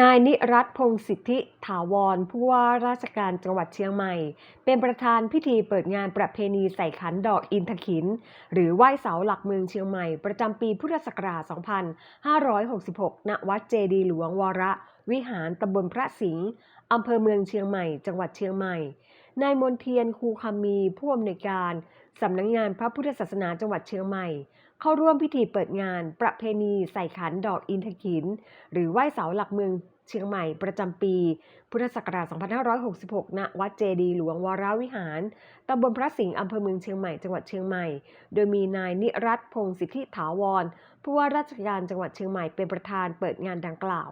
นายนิรัตพงศ์สิทธิถาวรผู้ว่าราชการจังหวัดเชียงใหม่ เป็นประธานพิธีเปิดงานประเพณีใส่ขันดอกอินทขิน หรือไหว้เสาหลักเมืองเชียงใหม่ ประจำปีพุทธศักราช 2566 ณ วัดเจดีหลวงวรวิหารตำบลพระสิงห์อำเภอเมืองเชียงใหม่ จังหวัดเชียงใหม่ นายมนเทียนคูคำมีผู้อำนวยการสำนักงงานพระพุทธศาสนาจังหวัดเชียงใหม่ เข้าร่วมพิธีเปิดงานประเพณีใส่ขันดอกอินทขิน หรือไหว้เสาหลักเมือง เชียงใหม่ประจำปี พุทธศักราช 2566 ณ วัดเจดีหลวงวรวิหาร ตำบลพระสิงห์อำเภอเมืองเชียงใหม่ จังหวัดเชียงใหม่ โดยมีนายนิรัตพงศ์สิทธิถาวร ผู้ว่าราชการจังหวัดเชียงใหม่เป็นประธานเปิดงานดังกล่าว